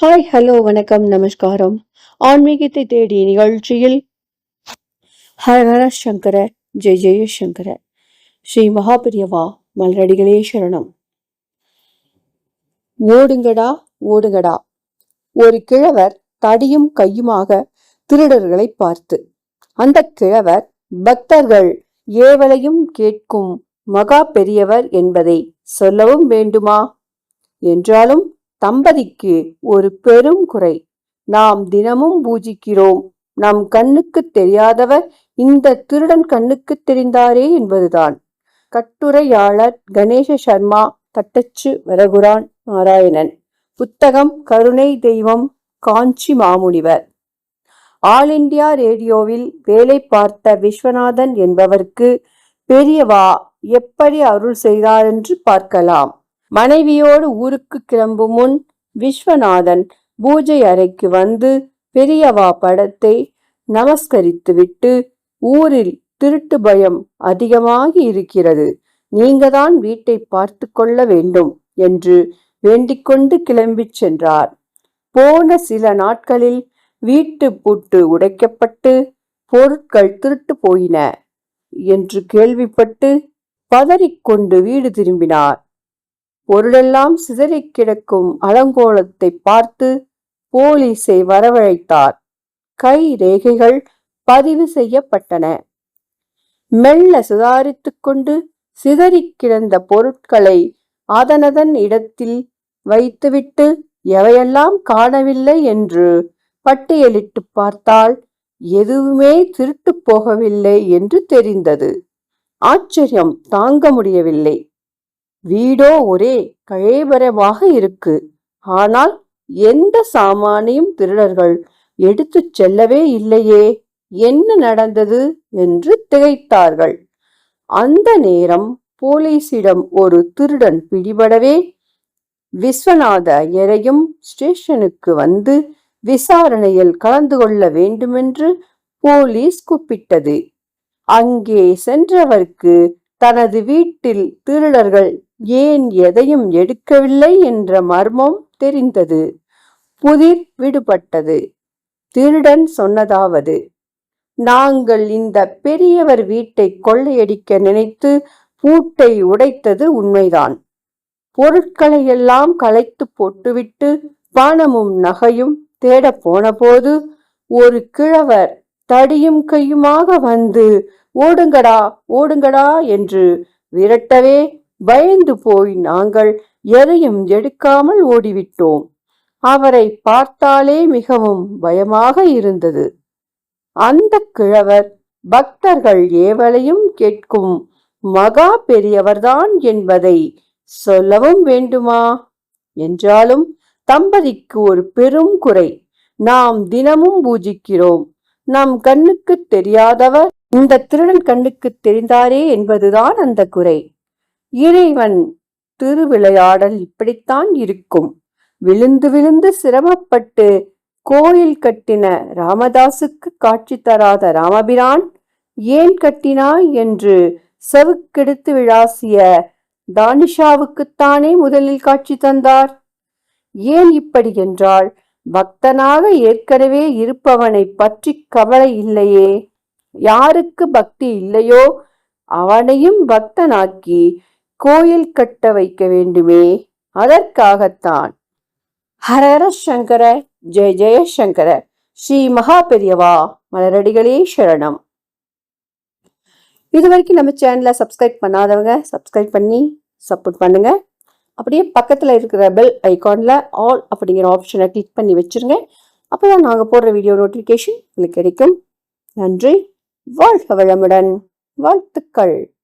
Hi hello வணக்கம் நமஸ்காரம். ஆன்மீகத்தை தேடிய நிகழ்ச்சியில் ஹரஹர சங்கர ஜெய ஜெய சங்கர. ஸ்ரீ மகாபிரியவா மலரடிகளே சரணம். ஓடுங்கடா ஓடுங்கடா. ஒரு கிழவர் தடியும் கையுமாக திருடர்களை பார்த்து அந்த கிழவர் பக்தர்கள் ஏவலையும் கேட்கும் மகா பெரியவர் என்பதை சொல்லவும் வேண்டுமா? என்றாலும் தம்பதிக்கு ஒரு பெரும் குறை. நாம் தினமும் பூஜிக்கிறோம். நம் கண்ணுக்கு தெரியாதவர் இந்த திருடன் கண்ணுக்கு தெரிந்தாரே என்பதுதான். கட்டுரையாளர் கணேச சர்மா தட்டச்சு வரகுரான் நாராயணன். புத்தகம் கருணை தெய்வம் காஞ்சி மாமுனிவர். ஆல் இண்டியா ரேடியோவில் வேலை பார்த்த விஸ்வநாதன் என்பவருக்கு பெரியவா எப்படி அருள் செய்தார் என்று பார்க்கலாம். மனைவியோடு ஊருக்கு கிளம்பும் முன் விஸ்வநாதன் பூஜை அறைக்கு வந்து பெரியவா படத்தை நமஸ்கரித்துவிட்டு ஊரில் திருட்டு பயம் அதிகமாகி இருக்கிறது. நீங்கதான் வீட்டை பார்த்து கொள்ள வேண்டும் என்று வேண்டிக்கொண்டு கிளம்பிச் சென்றார். போன சில நாட்களில் வீட்டு பூட்டு உடைக்கப்பட்டு பொருட்கள் திருட்டு போயின என்று கேள்விப்பட்டு பதறிக்கொண்டு வீடு திரும்பினார். பொருளெல்லாம் சிதறிக் கிடக்கும் அலங்கோலத்தை பார்த்து போலீஸை வரவழைத்தார். கை ரேகைகள் பதிவு செய்யப்பட்டன. மெல்ல சுதாரித்துக் கொண்டு சிதறிக் கிடந்த பொருட்களை அதனதன் இடத்தில் வைத்துவிட்டு எவையெல்லாம் காணவில்லை என்று பட்டியலிட்டு பார்த்தால் எதுவுமே திருட்டு போகவில்லை என்று தெரிந்தது. ஆச்சரியம் தாங்க முடியவில்லை. வீடோ ஒரே கழேபரமாக இருக்கு. ஆனால் எந்த சாமானையும் திருடர்கள் எடுத்துச் செல்லவே இல்லையே. என்ன நடந்தது? என்று திகைத்தார்கள். அந்த நேரம் போலீசிடம் ஒரு திருடன் பிடிபடவே விஸ்வநாத ஐயரையும் ஸ்டேஷனுக்கு வந்து விசாரணையில் கலந்து கொள்ள வேண்டுமென்று போலீஸ் கூப்பிட்டது. அங்கே சென்றவருக்கு தனது வீட்டில் திருடர்கள் ஏன் எதையும் எடுக்கவில்லை என்ற மர்மம் தெரிந்தது. புதிர் விடுபட்டது. திருடன் சொன்னதாவது நாங்கள் இந்த பெரியவர் வீட்டை கொள்ளையடிக்க நினைத்து பூட்டை உடைத்தது உண்மைதான். பொருட்களை எல்லாம் களைத்து போட்டுவிட்டு பணமும் நகையும் தேட போனபோது ஒரு கிழவர் தடியும் கையுமாக வந்து ஓடுங்கடா ஓடுங்கடா என்று விரட்டவே பயந்து போய் நாங்கள் எதையும் எடுக்காமல் ஓடிவிட்டோம். அவரை பார்த்தாலே மிகவும் பயமாக இருந்தது. அந்த கிழவர் பக்தர்கள் ஏவலையும் கேட்கும் மகா பெரியவர்தான் என்பதை சொல்லவும் வேண்டுமா? என்றாலும் தம்பதிக்கு ஒரு பெரும் குறை. நாம் தினமும் பூஜிக்கிறோம். நம் கண்ணுக்கு தெரியாதவர் இந்த திருடன் கண்ணுக்கு தெரிந்தாரே என்பதுதான் அந்த குறை. இறைவன் திருவிளையாடல் இப்படித்தான் இருக்கும். விழுந்து விழுந்து சிரமப்பட்டு கோயில் கட்டின ராமதாசுக்கு காட்சி தராத ராமபிரான் ஏன் கட்டினாய் என்று செவுக்கெடுத்து விழாசிய தானிஷாவுக்குத்தானே முதலில் காட்சி தந்தார்? ஏன் இப்படி என்றால் பக்தனாக ஏற்கனவே இருப்பவனை பற்றி கவலை இல்லையே. யாருக்கு பக்தி இல்லையோ அவனையும் பக்தனாக்கி கோயில் கட்ட வைக்க வேண்டுமே. அதற்காகத்தான். ஹரஹர சங்கர ஜெய ஜெயசங்கர ஸ்ரீ மகா பெரியவா மலரடிகளே சரணம். இது வரைக்கும் நம்ம சேனலை சப்ஸ்கிரைப் பண்ணாதவங்க சப்ஸ்கிரைப் பண்ணி சப்போர்ட் பண்ணுங்க. அப்படியே பக்கத்தில் இருக்கிற பெல் ஐகானில் ஆல் அப்படிங்கிற ஆப்ஷனை கிளிக் பண்ணி வச்சுருங்க. அப்போ தான் நாங்கள் போடுற வீடியோ நோட்டிஃபிகேஷன் உங்களுக்கு கிடைக்கும். நன்றி. வாழ்க வளமுடன். வாழ்த்துக்கள்.